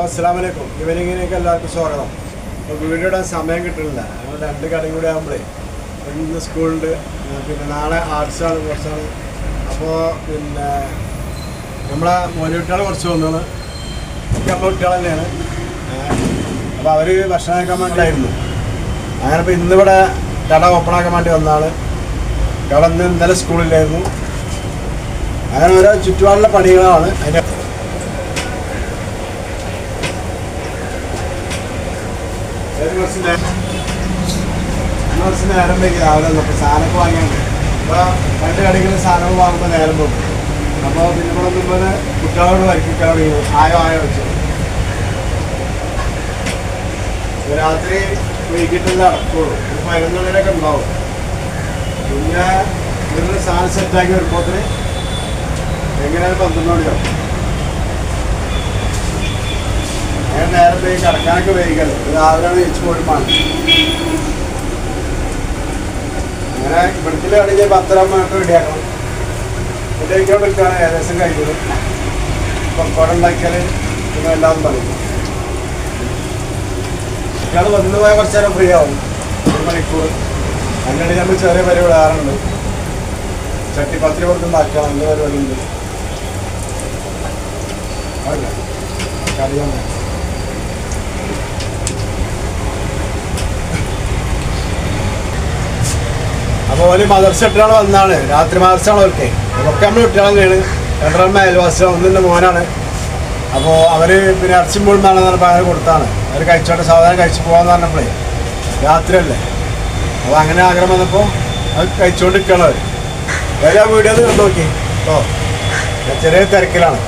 അസ്സാം വലൈക്കും ഇവനിങ്ങനെയൊക്കെ എല്ലാവർക്കും സ്വാഗതം. അപ്പോൾ വീഡിയോ ഇടാൻ സമയം കിട്ടുന്നില്ല. ഞങ്ങൾ രണ്ട് കടയും കൂടി ആകുമ്പോഴേ ഇന്ന് സ്കൂളുണ്ട് പിന്നെ നാളെ ആർട്സാണ് കുറച്ചാണ്. അപ്പോൾ പിന്നെ നമ്മളെ മോനുകുട്ടികൾ കുറച്ച് ഒക്കെ നമ്മളെ കുട്ടികൾ തന്നെയാണ്. അപ്പോൾ അവർ ഭക്ഷണം കഴിക്കാൻ വേണ്ടിയിട്ടായിരുന്നു. അങ്ങനെ ഇപ്പോൾ ഇന്നിവിടെ കട ഓപ്പൺ ആക്കാൻ വേണ്ടി വന്നാൾ കട ഇന്ന് ഇന്നലെ സ്കൂളിലായിരുന്നു. അങ്ങനെ ഓരോ ചുറ്റുപാടുള്ള പണികളാണ്. അതിന്റെ ഒരു നേരം വൈകി രാവിലെ വന്നപ്പോൾ സാധനമൊക്കെ വാങ്ങിയാണ് ഇപ്പോൾ രണ്ട് കടകളിൽ സാധനങ്ങൾ വാങ്ങുമ്പോൾ നേരം പോകും. അപ്പോൾ പിന്നെ ഇവിടെ ഒന്നും കുട്ടികളോട് വരയ്ക്കാൻ തുടങ്ങി ആയോ ആയോ വെച്ചു രാത്രി വൈകിട്ടല്ലേ അടക്കുള്ളൂ ഒരു ഉണ്ടാവും. പിന്നെ ഇവരുടെ സാധനം സെറ്റാക്കി വരുമ്പോൾ എങ്ങനെയാണ് പന്ത്രണ്ട് മണിയാവും അങ്ങനെ നേരം വൈകി രാവിലെയാണ് ജയിച്ചു പോയിപ്പാണ് അങ്ങനെ ഇവിടത്തിൽ കളിച്ച് പത്തരമായിട്ട് റെഡിയാക്കണം. ഫുഡ് കഴിക്കാൻ വിളിക്കാണ് ഏകദേശം കഴിക്കുന്നത് പക്കോട ഉണ്ടാക്കിയാൽ പിന്നെ എല്ലാം പറയും ഇയാൾ വന്നു പോയാൽ കുറച്ച് നേരം ഫ്രീ ആവും. ഒരു മണിക്കൂർ. അതിനിടയിൽ നമ്മൾ ചെറിയ പരിപാടി വിടാറുണ്ട് ചട്ടിപ്പത്തിരി കൊടുത്ത് ഉണ്ടാക്കണം അതിന്റെ പരിപാടി കറിയാൻ കറിയാണ് അപ്പോൾ ഒരു മദർസ കുട്ടികളെ വന്നാണ്. രാത്രി മദർസാണ് അവർക്ക് ഒക്കെ നമ്മൾ കുട്ടികളെ തന്നെയാണ് രണ്ടെണ്ണം അയൽവാസികൾ ഒന്നിന്റെ മോനാണ്. അപ്പോൾ അവർ പിന്നെ ഇറച്ചി മുഴുന്നാണെന്ന് പറഞ്ഞപ്പോൾ കൊടുത്താണ്. അവർ കഴിച്ചോട്ടെ സാധാരണ കഴിച്ചു പോകാന്ന് പറഞ്ഞപ്പോഴേ രാത്രിയല്ലേ. അപ്പോൾ അങ്ങനെ ആഗ്രഹം വന്നപ്പോൾ അത് കഴിച്ചുകൊണ്ട് നിൽക്കണം അവർ വേറെ വീഡിയോ നോക്കി. ഓ ചെറിയ തിരക്കിലാണ്.